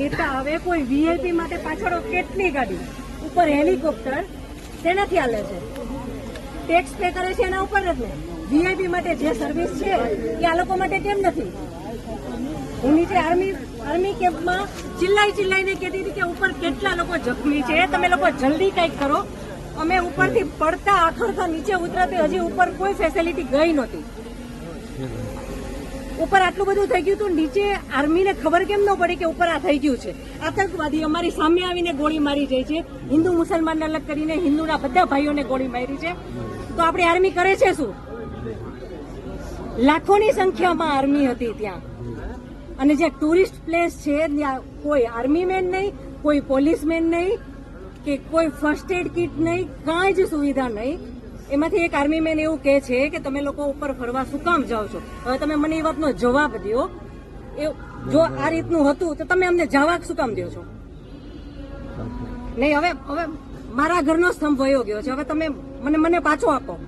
નેતા હવે કોઈ વીઆઈપી માટે પાછળ કેટલી ગાડી? ઉપર હેલિકોપ્ટર તેનાથી હાલે છે. ટેક્સ પે કરે છે એના ઉપર જ ને? વીઆઈપી માટે જે સર્વિસ છે એ આ લોકો માટે કેમ નથી? હું નીચે આર્મી આર્મી કેમ્પમાં ચિલ્લાઈ ચિલ્લાઈને કહેતી હતી કે ઉપર કેટલા લોકો જખમી છે, તમે લોકો જલ્દી કંઈક કરો. અમે ઉપરથી પડતા આખરતા નીચે ઉતરાતી હજી ઉપર કોઈ ફેસિલિટી ગઈ નહોતી. ઉપર આટલું બધું થઈ ગયું હતું નીચે આર્મીને ખબર કેમ ન પડે કે ઉપર આ થઈ ગયું છે? આતંકવાદી અમારી સામે આવીને ગોળી મારી જાય છે. હિન્દુ મુસલમાનને અલગ કરીને હિન્દુના બધા ભાઈઓને ગોળી મારી છે. તો આપણી આર્મી કરે છે શું? લાખોની સંખ્યામાં આર્મી હતી ત્યાં. અને જે ટુરિસ્ટ પ્લેસ છે, ત્યાં કોઈ આર્મી મેન નહીં, કોઈ પોલીસમેન નહીં, કે કોઈ ફર્સ્ટ એડ કિટ નહીં, કાંઈ જ સુવિધા નહીં. એમાંથી એક આર્મી મેન એવું કહે છે કે તમે લોકો ઉપર ફરવા શું કામ જાઓ છો? હવે તમે મને એ વાતનો જવાબ દો એ જો આ રીતનું હતું તો તમે અમને જવા શું કામ દો છો? નહીં, હવે હવે મારા ઘરનો સ્તંભ વયો ગયો છે. હવે તમે મને મને પાછો આપો.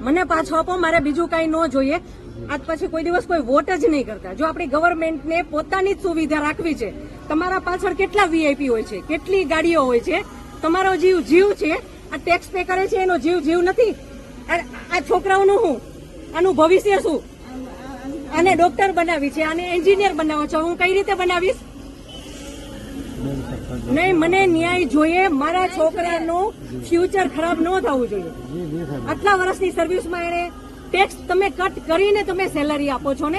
મને પાછો આપો, મારે બીજું કાંઈ ન જોઈએ. આજ પછી કોઈ દિવસ કોઈ વોટ જ નહીં કરતા. જો આપણી ગવર્મેન્ટને પોતાની જ સુવિધા રાખવી છે, તમારા પાછળ કેટલા વીઆઈપી હોય છે? કેટલી ગાડીઓ હોય છે? તમારો જીવ જીવ છે? આ ટેક્સ પે કરે છે, એનો જીવ જીવ નથી. આ- છોકરાઓનું શું? આનું ભવિષ્ય શું? આને ડોક્ટર બનાવી છે, આને એન્જિનિયર બનાવો છો. હું કઈ રીતે બનાવીશ? નહીં, મને ન્યાય જોઈએ. મારા છોકરાનું ફ્યુચર ખરાબ ન થવું જોઈએ. આટલા વર્ષની સર્વિસમાં એને ટેક્સ તમે કટ કરીને તમે સેલરી આપો છો ને?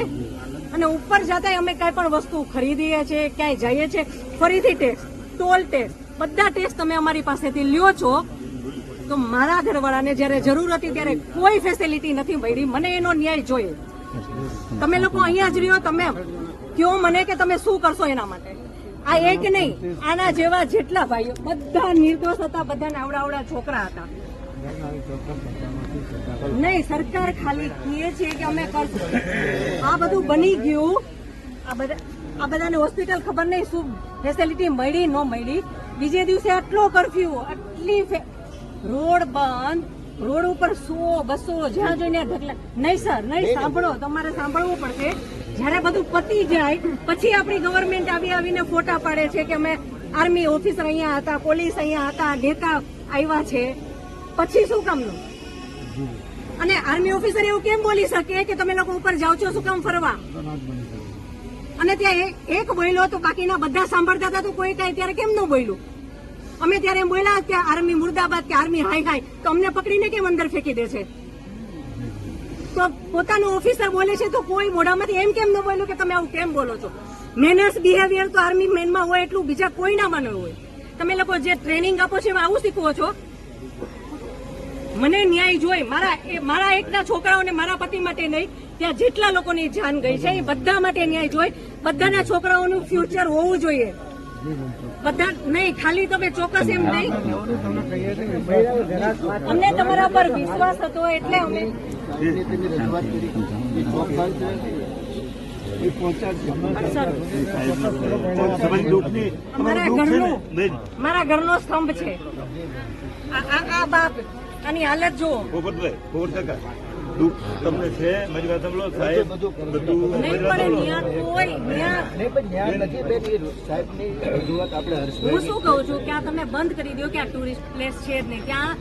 અને ઉપર જતા અમે કઈ પણ વસ્તુ ખરીદીએ છીએ ક્યાંય જઈએ છીએ ફરીથી ટેક્સ ટોલ ટેક્સ બધા ટેક્સ તમે અમારી પાસેથી લ્યો છો. તો મારા ઘરવાળાને જ્યારે જરૂર હતી ત્યારે કોઈ ફેસિલિટી નથી મળી. મને એનો ન્યાય જોઈએ. તમે લોકો અહીંયા જ રહ્યો, તમે કયો મને કે તમે શું કરશો એના માટે? આ એક નહીં, આના જેવા જેટલા ભાઈઓ, બધા નિર્દોષ હતા, બધાને આવડા આવડા છોકરા હતા. નહીં, સરકાર ખાલી કહે છે કે અમે કરશું. આ બધું બની ગયું. આ બધા આ બધાને હોસ્પિટલ ખબર નહીં શું ફેસિલિટી મળી, ન મળી. બીજે દિવસે આટલો કરફ્યુ આટલી રોડ બંધ રોડ ઉપર સો બસો જ્યાં જોઈને ઢગલા નહીં સર નહીં સાંભળો તમારે સાંભળવું પડશે. જ્યારે બધું પતી જાય પછી આપણી ગવર્મેન્ટ આવી આવીને ફોટા પાડે છે કે અમે આર્મી ઓફિસર અહીંયા હતા પોલીસ અહીંયા હતા નેતા આવ્યા છે. પછી શું કામનું? અને આર્મી ઓફિસર એવું કેમ બોલી શકે કે તમે લોકો ઉપર જાઓ છો શું કામ ફરવા? અને ત્યાં એક બોલ્યો તો બાકીના બધા સાંભળતા હતા તો કોઈ કાંઈ ત્યારે કેમ ન બોલ્યું? અમે ત્યારે બોલ્યા કે આર્મી મુર્દાબાદ કે આર્મી હાય હાય, તો અમને પકડીને કેમ અંદર ફેંકી દે છે તો પોતાનું ઓફિસર બોલે છે તો કોઈ મોઢામાંથી એમ કેમ ન બોલ્યું કે તમે આવું કેમ બોલો છો? મેનર્સ બિહેવિયર તો આર્મી મેનમાં હોય એટલું બીજા કોઈનામાં ન હોય. તમે લોકો જે ટ્રેનિંગ આપો છો એમાં આવું શીખવો છો? મને ન્યાય જોઈ, મારા મારા એકના છોકરાઓને મારા પતિ માટે નહીં, ત્યાં જેટલા લોકોની જાન ગઈ છે, એ બધા માટે ન્યાય જોઈ. બધાના છોકરાઓનું ફ્યુચર હોવું જોઈએ. બધા નહીં, ખાલી તમે ચોક્કસ એમ નહીં. અમને તમારા પર વિશ્વાસ હતો એટલે અમે મારા ઘરનું સ્તંભ છે. આ બાપ આની હાલત જુઓ. દુઃખ તમને છે મારી વાત સાંભળો સાહેબ બધું સાહેબ સાહેબની રજૂઆત આપણે હું શું કહું છું કે આ તમે બંધ કરી દો કે આ ટુરિસ્ટ પ્લેસ છે જ નહીં. ત્યાં